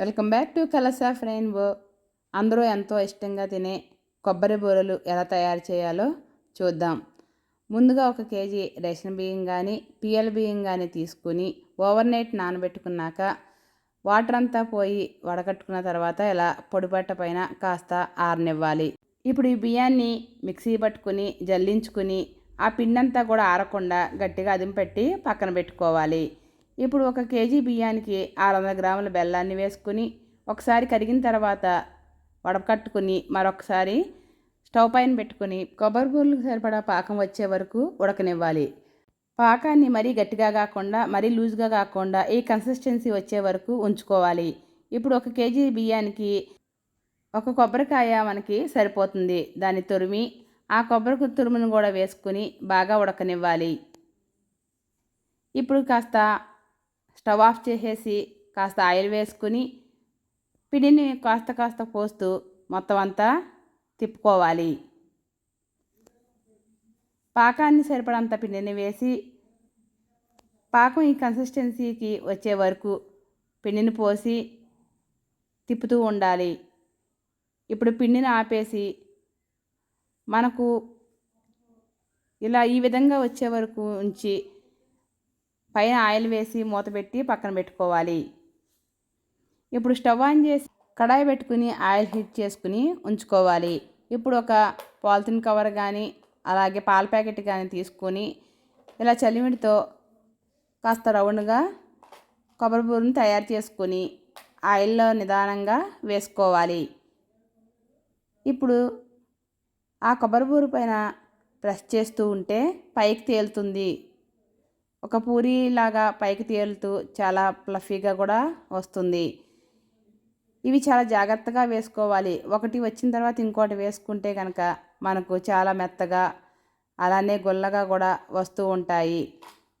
Welcome back to colours of rainbow అందరూ ఎంతో ఇష్టంగా తినే కొబ్బరి బూరలు ఎలా తయారు చేయాలో చూద్దాం. ముందుగా ఒక కేజీ రేషన్ బియ్యం కానీ పిఎల్ బియ్యం కానీ తీసుకుని ఓవర్ నైట్ నానబెట్టుకున్నాక వాటర్ అంతా పోయి వడకట్టుకున్న తర్వాత ఇలా పొడిపట్ట పైన కాస్త ఆరనివ్వాలి. ఇప్పుడు ఈ బియ్యాన్ని మిక్సీ పట్టుకుని జల్లించుకుని ఆ పిండంతా కూడా ఆరకుండా గట్టిగా అదింపెట్టి పక్కన పెట్టుకోవాలి. ఇప్పుడు ఒక కేజీ బియ్యానికి ఆరు వందల గ్రాముల బెల్లాన్ని వేసుకుని ఒకసారి కరిగిన తర్వాత వడకట్టుకుని మరొకసారి స్టవ్ పైన పెట్టుకుని కొబ్బరి బూరలకు సరిపడా పాకం వచ్చే వరకు ఉడకనివ్వాలి. పాకాన్ని మరీ గట్టిగా కాకుండా మరీ లూజ్గా కాకుండా ఈ కన్సిస్టెన్సీ వచ్చే వరకు ఉంచుకోవాలి. ఇప్పుడు ఒక కేజీ బియ్యానికి ఒక కొబ్బరికాయ మనకి సరిపోతుంది. దాన్ని తురిమి ఆ కొబ్బరి తురుమును కూడా వేసుకుని బాగా ఉడకనివ్వాలి. ఇప్పుడు కాస్త స్టవ్ ఆఫ్ చేసేసి కాస్త ఆయిల్ వేసుకుని పిండిని కాస్త కాస్త పోస్తూ మొత్తం అంతా తిప్పుకోవాలి. పాకాన్ని సరిపడంత పిండిని వేసి పాకం ఈ కన్సిస్టెన్సీకి వచ్చే వరకు పిండిని పోసి తిప్పుతూ ఉండాలి. ఇప్పుడు పిండిని ఆపేసి మనకు ఇలా ఈ విధంగా వచ్చే వరకు ఉంచి పైన ఆయిల్ వేసి మూత పెట్టి పక్కన పెట్టుకోవాలి. ఇప్పుడు స్టవ్ ఆన్ చేసి కడాయి పెట్టుకుని ఆయిల్ హీట్ చేసుకుని ఉంచుకోవాలి. ఇప్పుడు ఒక పాలిథిన్ కవర్ కానీ అలాగే పాల ప్యాకెట్ కానీ తీసుకొని ఇలా చలిమిడితో కాస్త రౌండ్గా కొబ్బరి బూరను తయారు చేసుకొని ఆయిల్లో నిదానంగా వేసుకోవాలి. ఇప్పుడు ఆ కొబ్బరి బూరు పైన ప్రెస్ చేస్తూ ఉంటే పైకి తేలుతుంది. ఒక పూరీలాగా పైకి తేలుతూ చాలా ప్లఫీగా కూడా వస్తుంది. ఇవి చాలా జాగ్రత్తగా వేసుకోవాలి. ఒకటి వచ్చిన తర్వాత ఇంకోటి వేసుకుంటే కనుక మనకు చాలా మెత్తగా అలానే గుల్లగా కూడా వస్తూ ఉంటాయి.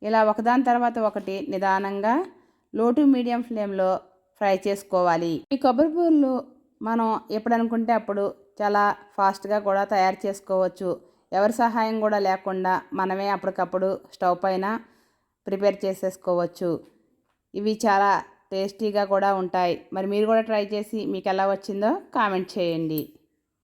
ఇలా ఒకదాని తర్వాత ఒకటి నిదానంగా లో టు మీడియం ఫ్లేమ్లో ఫ్రై చేసుకోవాలి. ఈ కొబ్బరి పూలు మనం ఎప్పుడు అనుకుంటే అప్పుడు చాలా ఫాస్ట్గా కూడా తయారు చేసుకోవచ్చు. ఎవరి సహాయం కూడా లేకుండా మనమే అప్పటికప్పుడు స్టవ్ పైన ప్రిపేర్ చేసేసుకోవచ్చు. ఇవి చాలా టేస్టీగా కూడా ఉంటాయి. మరి మీరు కూడా ట్రై చేసి మీకు ఎలా వచ్చిందో కామెంట్ చేయండి.